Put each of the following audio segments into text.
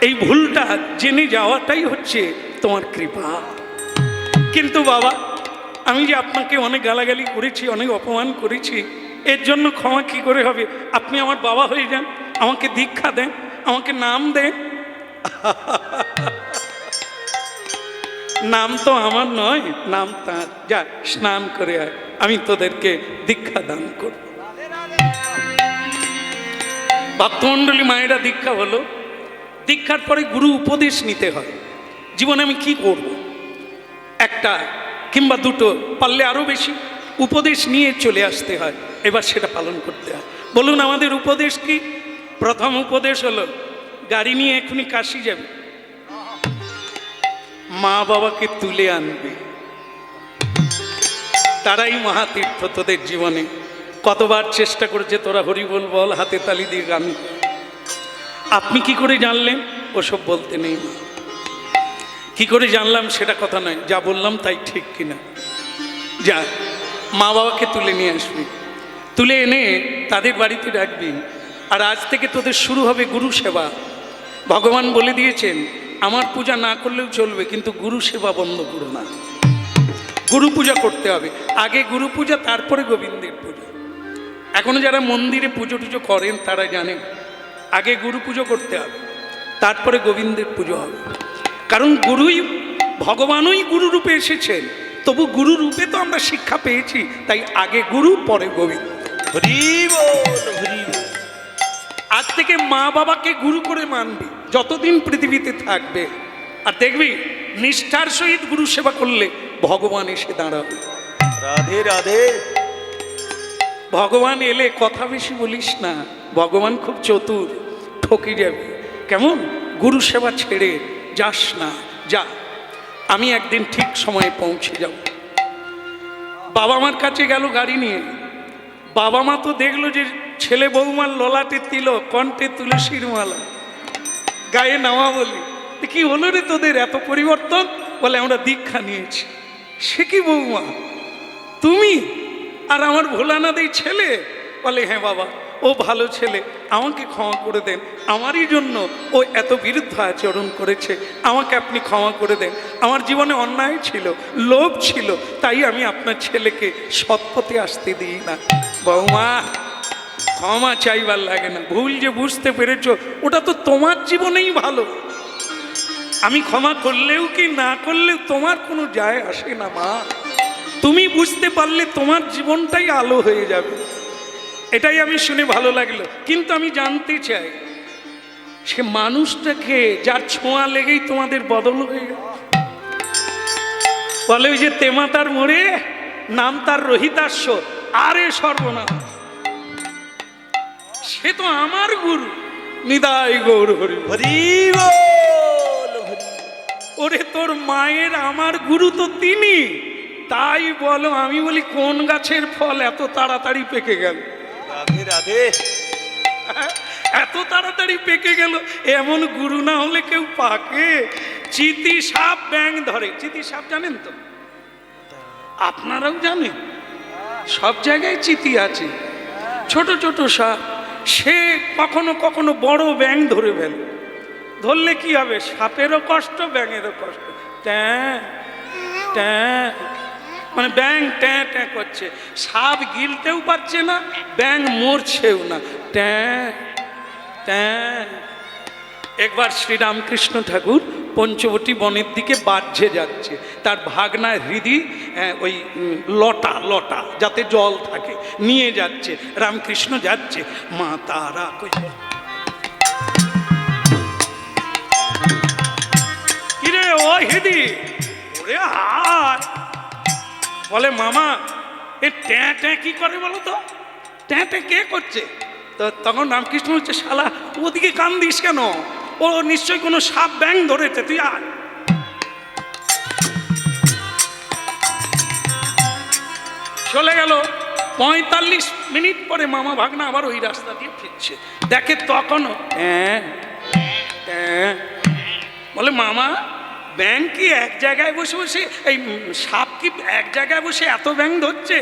এই ভুলটা জেনে যাওয়াটাই হচ্ছে তোমার কৃপা। কিন্তু বাবা, আমি যে আপনাকে অনেক গালাগালি করেছি, অনেক অপমান করেছি, এর জন্য ক্ষমা কি করে হবে? আপনি আমার বাবা হয়ে যান, আমাকে দীক্ষা দেন, আমাকে নাম দেন। নাম তো আমার নয়, নাম তার। যা, স্নান করে আয়, আমি তোদেরকে দীক্ষা দান করব। ভক্তমণ্ডলী মায়েরা দীক্ষা হলো। দীক্ষার পরে গুরু উপদেশ নিতে হয়। জীবনে আমি কি করব? একটা কিংবা দুটো, পারলে আরও বেশি উপদেশ নিয়ে চলে আসতে হয়। এবার সেটা পালন করতে হয়। বলুন, আমাদের উপদেশ কি? প্রথম উপদেশ হলো, গাড়ি নিয়ে এখনই কাশি যাবে। মা বাবাকে তুলে আনবে। তারাই মহাতীর্থ তোদের জীবনে। কতবার চেষ্টা করেছে তোরা হরি বল, হাতে তালি দিয়ে গান। আপনি কি করে জানলেন? ওসব বলতে নেই। কি করে জানলাম সেটা কথা নয়। যা বললাম তাই ঠিক কিনা। যা, মা বাবাকে তুলে নিয়ে আসবি। তুলে এনে তাদের বাড়িতে রাখবি। আর আজ থেকে তোদের শুরু হবে গুরু সেবা। ভগবান বলে দিয়েছেন, আমার পূজা না করলেও চলবে, কিন্তু গুরু সেবা বন্ধ করো না। গুরু পূজা করতে হবে। আগে গুরু পূজা, তারপরে গোবিন্দের পূজা। এখনও যারা মন্দিরে পুজো টুজো করেন, তারা জানেন আগে গুরু পুজো করতে হবে তারপরে গোবিন্দের পুজো হবে। কারণ গুরুই ভগবানই গুরুরূপে এসেছেন তবু গুরু রূপে তো আমরা শিক্ষা পেয়েছি তাই আগে গুরু পরে গোবিন্দ। হরি বল হরি আজ থেকে মা বাবাকে গুরু করে মানবি যতদিন পৃথিবীতে থাকবে। আর দেখবি নিষ্ঠার সহিত গুরু সেবা করলে ভগবান এসে দাঁড়াবে। রাধে রাধে। ভগবান এলে কথা বেশি বলিস না। ভগবান খুব চতুর ঠকি যাবে কেমন? গুরু সেবা ছেড়ে যাস না, যা। আমি একদিন ঠিক সময়ে পৌঁছে যাব। বাবা মার কাছে গেল গাড়ি নিয়ে। বাবা মা তো দেখল যে ছেলে বৌমার ললাটে তিল কণ্ঠে তুলসীর মালা। গায়ে নামা বলি কি হলো রে তোদের? এত পরিবর্তন? বলে, আমরা দীক্ষা নিয়েছি। সে কি বৌমা? তুমি? আর আমার ভোলানাদের ছেলে? বলে হ্যাঁ বাবা। ও ভালো ছেলে, আমাকে ক্ষমা করে দেন। আমারই জন্য ও এত বিরুদ্ধ আচরণ করেছে। আমাকে আপনি ক্ষমা করে দেন। আমার জীবনে অন্যায় ছিল, লোভ ছিল, তাই আমি আপনার ছেলেকে সৎপথে আসতে দিই না। বৌমা, ক্ষমা চাইবার লাগে না। ভুল যে বুঝতে পেরেছ, ওটা তো তোমার জীবনেই ভালো। আমি ক্ষমা করলেও কি না করলেও তোমার কোনো যায় আসে না, মা। তুমি বুঝতে পারলে তোমার জীবনটাই আলো হয়ে যাবে। এটাই আমি শুনে ভালো লাগল। কিন্তু আমি জানতে চাই সে মানুষটাকে যার ছোঁয়া লেগেই তোমাদের বদল হয়ে গেল। বলে ওই যে তেমাতার মোড়ে নাম তার রহিতাস্য আরে সর্বনাশ। সে তো আমার গুরু নিদায় গৌর হরি। হরি। ওরে তোর মায়ের আমার গুরু তো তিনি। তাই বলো আমি বলি কোন গাছের ফল এত তাড়াতাড়ি পেকে গেল? রাধে রাধে। এত তাড়াতাড়ি পেকে গেল, এমন গুরু না হলে কেউ পাকে। চিতি সাপ ব্যাং ধরে। চিতি সাপ জানেন তো? আপনারাও জানেন? সব জায়গায় চিতি আছে। ছোট ছোট সাপ, সে কখনো কখনো বড় ব্যাং ধরে ফেলে। ধরলে কি হবে? সাপেরও কষ্ট, ব্যাঙেরও কষ্ট। ট্যাঁ ট্যাঁ। মানে ব্যাং ট্যাঁ ট্যাঁ করছে। সাপ গিলতেও পারছে না ব্যাং মরছেও না। ট্যাঁ ট্যাঁ। একবার শ্রীরামকৃষ্ণ ঠাকুর পঞ্চবটী বনের দিকে বাহ্যে যাচ্ছে। তার ভাগনা হৃদি আহ, ওই লটা লটা যাতে জল থাকে নিয়ে যাচ্ছে। রামকৃষ্ণ যাচ্ছে মা তারা কই? কিরে ও হিদি? ওরে বলে, মামা, এ ট্যাঁ ট্যাঁ কি করে বলো তো? ট্যাঁ ট্যাঁ কে করছে? তো তখন রামকৃষ্ণ হচ্ছে শালা, ওদিকে কান দিস কেন? ও নিশ্চয়ই কোনো সাপ ব্যাং ধরেছে, তুই আর চলে গেল। পঁয়তাল্লিশ মিনিট পরে মামা ভাগনা আবার ওই রাস্তা দিয়ে ফিরছে। দেখে তখনও হ্যাঁ হ্যাঁ বলে, মামা ব্যাং কি এক জায়গায় বসে বসে এই সাপ কি এক জায়গায় বসে এত ব্যাং ধরছে?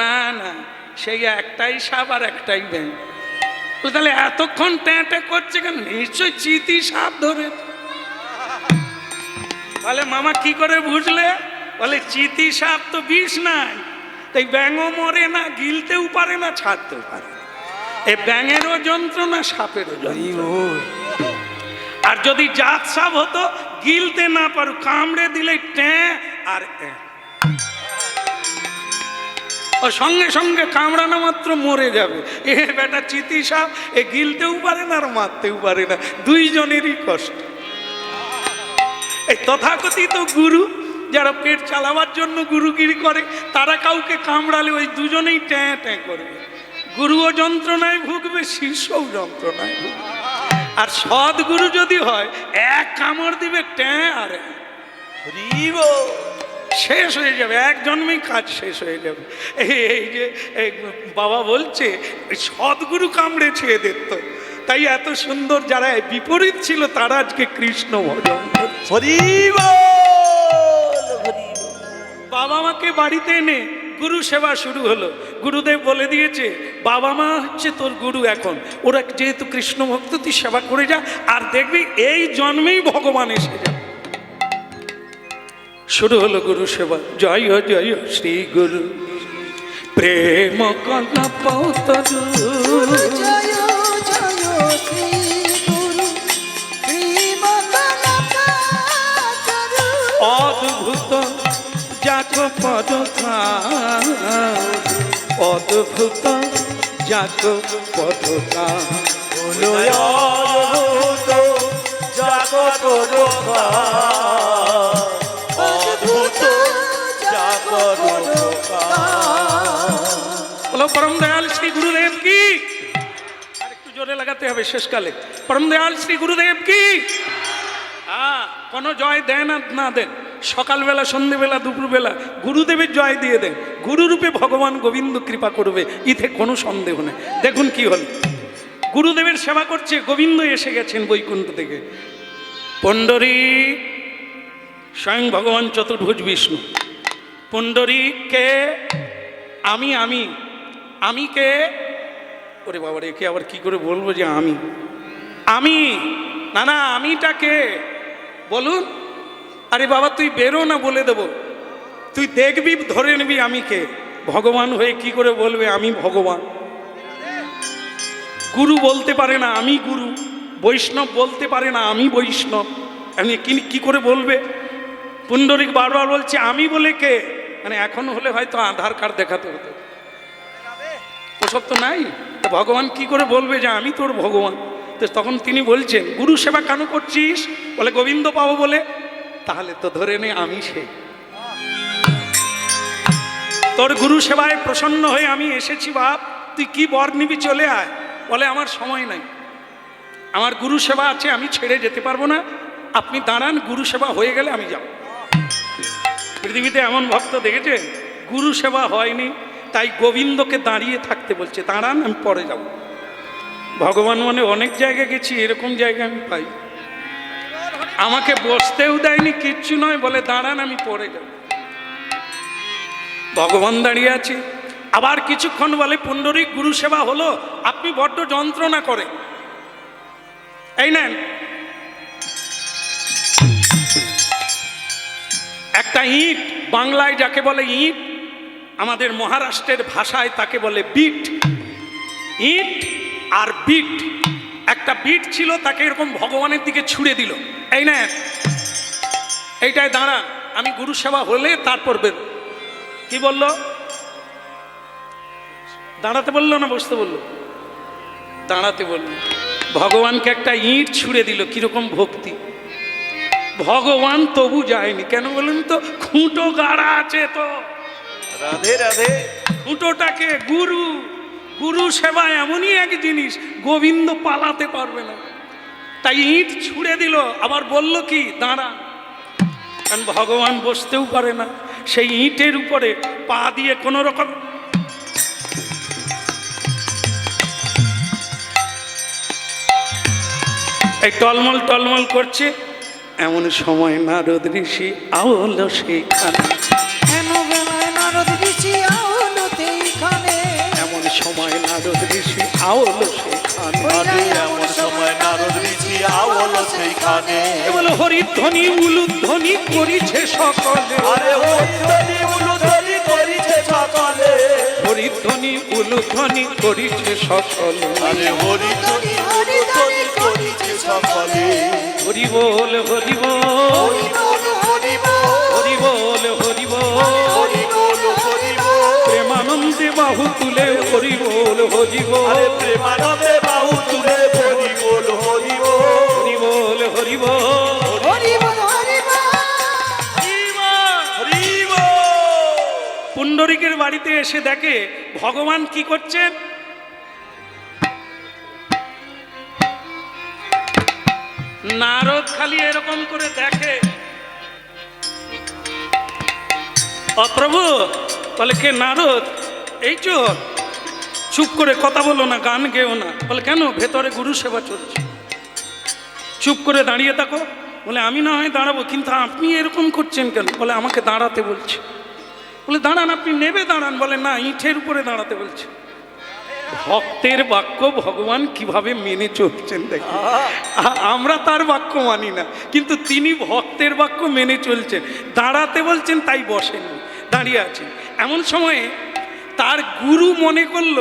না না, সেই একটাই সাপ আর একটাই ব্যাং তাহলে এতক্ষণ ট্যাঁ করছে কেন? নিশ্চয় চিতি সাপ ধরে বলে, মামা কি করে বুঝলে? বলে, চিতি সাপ তো বিষ নাই। তাই ব্যাঙও মরে না, গিলতেও পারে না, ছাড়তেও পারে। এ ব্যাঙেরও যন্ত্রণা, সাপেরও আর যদি জাত সাপ হতো, গিলতে না পারো, কামড়ে দিলে ট্যাঁ আর। ও সঙ্গে সঙ্গে কামড়ানো মাত্র মরে যাবে। এ বেটা চিতি সাপ, এ গিলতেও পারে না আর মারতেও পারে না। দুইজনেরই কষ্ট। এই তথাকথিত গুরু যারা পেট চালাবার জন্য গুরুগিরি করে, তারা কাউকে কামড়ালে ওই দুজনেই ট্যাঁ ট্যাঁ করবে। গুরুও যন্ত্রণায় ভুগবে, শিষ্যও যন্ত্রণায় ভুগবে। আর সৎ গুরু যদি হয়, এক কামড় দিবে, ট্যাঁ আর এক। শেষ হয়ে যাবে এক জন্মেই কাজ শেষ হয়ে যাবে। এই এই যে বাবা বলছে সদ্গুরু কামড়েছে এদের তো। তাই এত সুন্দর যারা বিপরীত ছিল তারা আজকে কৃষ্ণ ভজন বাবা মাকে বাড়িতে এনে গুরু সেবা শুরু হলো। গুরুদেব বলে দিয়েছে বাবা মা হচ্ছে তোর গুরু এখন। ওরা যেহেতু কৃষ্ণ ভক্ত তুই সেবা করে যা। আর দেখবি এই জন্মেই ভগবান এসে যাবে। শুরু হলো গুরু সেবা। জয় হো জয় শ্রী গুরু। প্রেম কলা পৌতরু। জয় জয় শ্রী গুরু। প্রেম কলকাতারু অদ্ভুত যাক পদ অদ্ভুত যাক পদ অদ্ভুত রক্ষা বলো, পরম দয়াল শ্রী গুরুদেব কি? আর একটু জোরে লাগাতে হবে শেষকালে। পরম দয়াল শ্রী গুরুদেব কি? কোনো জয় দেন আর না দেন। সকালবেলা, সন্ধেবেলা, দুপুরবেলা গুরুদেবের জয় দিয়ে দেন। গুরুরূপে ভগবান গোবিন্দ কৃপা করবে ইতে কোনো সন্দেহ নেই। দেখুন কি হল। গুরুদেবের সেবা করছে, গোবিন্দ এসে গেছেন বৈকুণ্ঠ থেকে। পণ্ডরী, স্বয়ং ভগবান চতুর্ভুজ বিষ্ণু। পুণ্ডরী কে? আমি আমি। আমি কে ওরে বাবা রে কে আবার কি করে বলব যে আমি? আমি? না না আমিটা কে বলুন। আরে বাবা তুই বেরো না বলে দেব। তুই দেখবি ধরে নিবি আমি কে ভগবান হয়ে কি করে বলবে আমি ভগবান। গুরু বলতে পারে না আমি গুরু। বৈষ্ণব বলতে পারে না আমি বৈষ্ণব। কি কি করে বলবে? পুণ্ডরিক বারবার বলছে আমি বলে কে? মানে এখন হলে হয়তো আধার কার্ড দেখাতে হতো। ওসব তো নাই ভগবান কি করে বলবে যে আমি তোর ভগবান? তো তখন তিনি বলছেন, গুরু সেবা কেন করছিস? বলে, গোবিন্দ পাবো বলে। তাহলে তো ধরে নে আমি সে। তোর গুরু সেবায় প্রসন্ন হয়ে আমি এসেছি, বাপ। তুই কি বর নিবি চলে আয়। বলে, আমার সময় নাই। আমার গুরু সেবা আছে, আমি ছেড়ে যেতে পারব না। আপনি দাঁড়ান, গুরু সেবা হয়ে গেলে আমি যাব। পৃথিবীতে এমন ভক্ত দেখেছে গুরু সেবা হয়নি। তাই গোবিন্দকে দাঁড়িয়ে থাকতে বলছে, দাঁড়ান, আমি পরে যাব। ভগবান মানে অনেক জায়গায় গেছি, এরকম জায়গা আমি পাই। আমাকে বসতেও দেয়নি, কিচ্ছু নয়, বলে, দাঁড়ান, আমি পরে যাব। ভগবান দাঁড়িয়ে আছে। আবার কিছুক্ষণ বলে, পুণ্ডরিক, গুরু সেবা হলো, আপনি বড্ড যন্ত্রণা করে এই নেন। একটা ইট, বাংলায় যাকে বলে ইট আমাদের মহারাষ্ট্রের ভাষায় তাকে বলে বিট। ইট আর বিট। একটা বিট ছিল, তাকে এরকম ভগবানের দিকে ছুড়ে দিল। এই না এইটাই দাঁড়ান, আমি গুরু সেবা হলে তারপর বের। কি বলল? দাঁড়াতে বলল না বসতে বলল? দাঁড়াতে বলল। ভগবানকে একটা ইট ছুড়ে দিল, কীরকম ভক্তি। ভগবান তবু যায়নি, কেন বলুন তো? খুঁটো গাড়া আছে তো। রাধে রাধে। খুঁটোটাকে গুরু গুরু সেবা এমনই এক জিনিস, গোবিন্দ পালাতে পারবে না। তাই ইট ছুঁড়ে দিল, আবার বলল কি, দাঁড়া। কারণ ভগবান বসতেও পারে না, সেই ইটের উপরে পা দিয়ে কোনো রকম এই টলমল টলমল করছে। এমন সময় নারদ ঋষি আওল সেখানে সময় নারদ ঋষি আওল সেইখানে। এমন সময় নারদ ঋষি আওল সেইখানে। বলে হরি ধ্বনি উলুধ্বনি করিছে সকলে। আরে হরিধ্বনি উলুধ্বনি করিছে সকলে। হরিধ্বনি উলুধ্বনি করিছে সকলে। আরে হরিধ্বনি উলুধ্বনি করিছে সকলে। হরি বল। হরি বল বাহু তুলে হরি বল হরি বল আরে প্রেমানন্দে বাহু তুলে হরি বল হরি বল হরি বল হরি বল হরি বল হরি বল হরি বল পুণ্ডরিকের বাড়িতে এসে দেখে ভগবান কি করছেন? নারদ খালি এরকম করে দেখে। অপ্রভু বলে কে নারদ? এই চো চুপ করে কথা বলো না, গান গেও না। বলে, কেন? ভেতরে গুরু সেবা চলছে। চুপ করে দাঁড়িয়ে থাকো। বলে, আমি না হয় দাঁড়াবো, কিন্তু আপনি এরকম করছেন কেন? বলে, আমাকে দাঁড়াতে বলছে। বলে, দাঁড়ান, আপনি নেবে দাঁড়ান। বলে, না, ইঁটের উপরে দাঁড়াতে বলছে। ভক্তের বাক্য ভগবান কীভাবে মেনে চলছেন দেখ। আমরা তার বাক্য মানি না, কিন্তু তিনি ভক্তের বাক্য মেনে চলছেন। দাঁড়াতে বলছেন, তাই বসেন দাঁড়িয়ে আছেন। এমন সময়ে তার গুরু মনে করল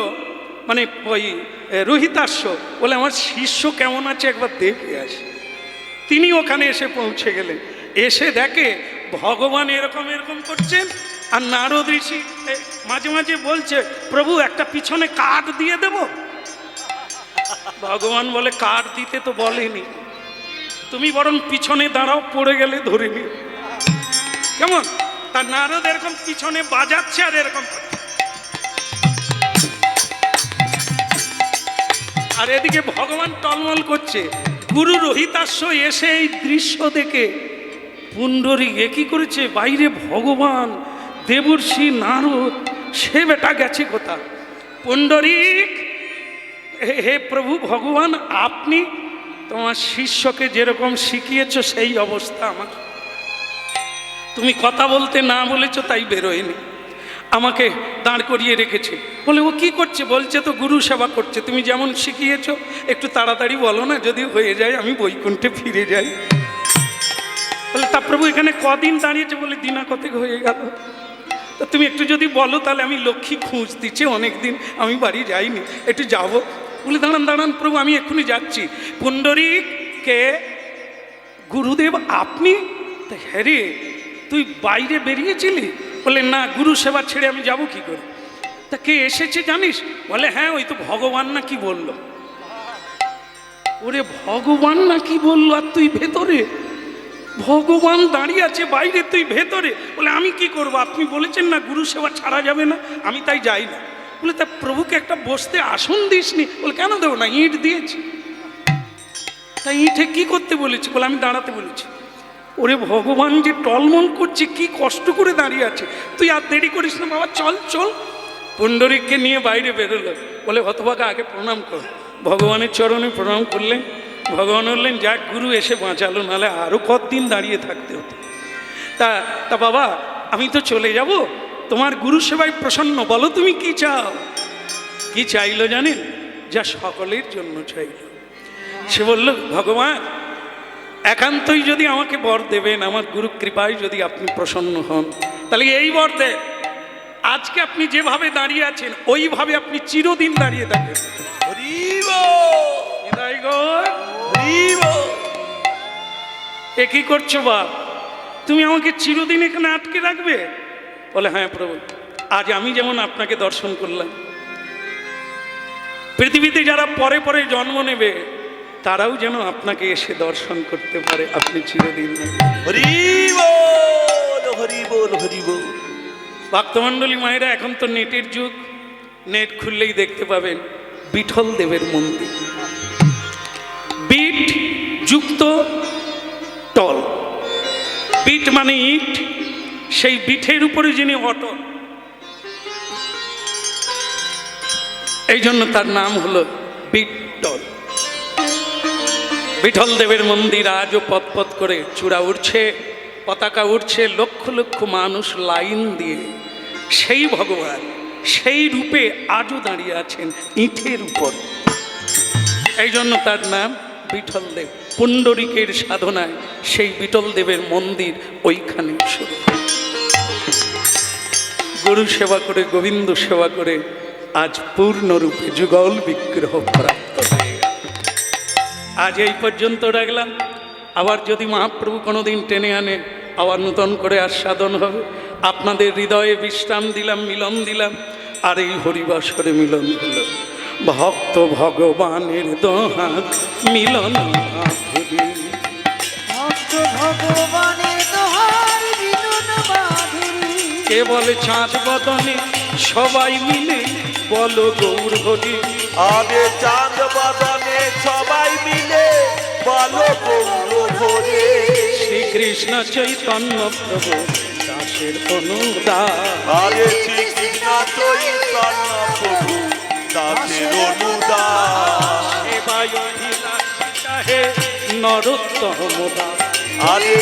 মানে ওই এ, রোহিতাস্য বলে আমার শিষ্য কেমন আছে একবার দেখে আসি। তিনি ওখানে এসে পৌঁছে গেলেন। এসে দেখে ভগবান এরকম এরকম করছেন আর নারদ ঋষি মাঝে মাঝে বলছে প্রভু একটা পিছনে কাঠ দিয়ে দেব? ভগবান বলে কাঠ দিতে তো বলেনি। তুমি বরং পিছনে দাঁড়াও পড়ে গেলে ধরে নিও। কেমন? তার নারদ এরকম পিছনে বাজাচ্ছে আর এরকম করছে। আর এদিকে ভগবান টলমল করছে। গুরু রোহিতাস্য এসে এই দৃশ্য দেখে। পুণ্ডরিক এ কি করেছে? বাইরে ভগবান, দেবর্ষি, নারদ, সে বেটা গেছে কোথা পুণ্ডরিক হে প্রভু ভগবান, আপনি তোমার শিষ্যকে যেরকম শিখিয়েছ সেই অবস্থা আমার। তুমি কথা বলতে না বলেছ, তাই বেরোয়নি। আমাকে দাঁড় করিয়ে রেখেছে। বলে, ও কি করছে? বলছে তো, গুরু সেবা করছে। তুমি যেমন শিখিয়েছ, একটু তাড়াতাড়ি বলো না, যদি হয়ে যায় আমি বৈকুণ্ঠে ফিরে যাই। বলে, তা প্রভু, এখানে কদিন দাঁড়িয়েছে বলে দিনা কতেক হয়ে গেল? তা তুমি একটু যদি বলো, তাহলে আমি লক্ষ্মী খুঁজ দিচ্ছে অনেক দিন আমি বাড়ি যাইনি, একটু যাব। বলে, দাঁড়ান দাঁড়ান প্রভু, আমি এক্ষুনি যাচ্ছি। পুণ্ডরীকে গুরুদেব আপনি? হ্যাঁ রে, তুই বাইরে বেরিয়েছিলি? বলে না, গুরু সেবা ছেড়ে আমি যাব কি করে? তা কে এসেছে জানিস? বলে হ্যাঁ ওই তো ভগবান না কি বলল? ওরে ভগবান না কি বলল? আর তুই ভেতরে? ভগবান দাঁড়িয়ে আছে বাইরে, তুই ভেতরে? বলে, আমি কি করব? আপনি বলেছেন না গুরু সেবা ছাড়া যাবে না? আমি তাই যাই না। বলে, তা প্রভুকে একটা বসতে আসন দিসনি? বলে, কেন দেবো না? ইট দিয়েছি। তাই ইটে কি করতে বলেছি? বলে, আমি দাঁড়াতে বলেছি। ওরে ভগবান যে টলমল করছে, কি কষ্ট করে দাঁড়িয়ে আছে। তুই আর দেরি করিস না বাবা, চল চল। পুণ্ডরিককে নিয়ে বাইরে বেরোলো। বলে, হতভাগা, আগে প্রণাম কর। ভগবানের চরণে প্রণাম করলেন। ভগবান বললেন, যাক গুরু, এসে বাঁচালো নাহলে আরও কতদিন দাঁড়িয়ে থাকতে হতো? তা তা বাবা, আমি তো চলে যাব। তোমার গুরু সেবায় প্রসন্ন, বলো তুমি কি চাও? কি চাইলো জানেন যা সকলের জন্য চাইলো। সে বলল, ভগবান একান্তই যদি আমাকে বর দেবেন আমার গুরু কৃপায় যদি আপনি প্রসন্ন হন তাহলে এই বর দেন আজকে আপনি যেভাবে দাঁড়িয়ে আছেন ওইভাবে আপনি চিরদিন দাঁড়িয়ে থাকেন। এ কি করছ বাপ? তুমি আমাকে চিরদিন এখানে আটকে রাখবে? বলে হ্যাঁ প্রভু আজ আমি যেমন আপনাকে দর্শন করলাম। পৃথিবীতে যারা পরে পরে জন্ম নেবে তারাও যেন আপনাকে এসে দর্শন করতে পারে আপনি চিরদিন ভক্তমণ্ডলী মায়েরা এখন তো নেটের যুগ। নেট খুললেই দেখতে পাবেন বিঠল দেবের মন্দির। বিট যুক্ত টল। বিট মানে ইট সেই বিঠের উপরে যিনি অটল। এই জন্য তার নাম হলো বিটল বিঠল দেবের মন্দির আজও পথ করে চূড়া উঠছে পতাকা উঠছে লক্ষ লক্ষ মানুষ লাইন দিয়ে। সেই ভগবান, সেই রূপে আজও দাঁড়িয়ে আছেন ইটের উপর। এই জন্য তার নাম বিঠল দেব। পুণ্ডরিকের সাধনায় সেই বিটল দেবের মন্দির ওইখানে শুরু। গুরু সেবা করে, গোবিন্দ সেবা করে, আজ পূর্ণরূপে যুগল বিগ্রহ প্রাপ্ত। আজ এই পর্যন্ত রাখলাম। আবার যদি মহাপ্রভু কোনোদিন টেনে আনে আবার নূতন করে আস্বাদন হবে। আপনাদের হৃদয়ে বিশ্রাম দিলাম মিলন দিলাম আর এই হরিবাসরে মিলন হলো। ভক্ত ভগবানের দোহাত মিলন ভক্ত ভগবানের দোহার বিনুন কে বলে চাঁদ বদনে? সবাই মিলে বলো গৌর হরি আরে চাঁদ বাদনে সবাই বলো গৌর ভরে শ্রীকৃষ্ণ চৈতন্য প্রভু দাসের অনুদান আরে শ্রীকৃষ্ণ চৈতন্য প্রভু দাসের অনুদান সেবায় নরোত্তম দাস আরে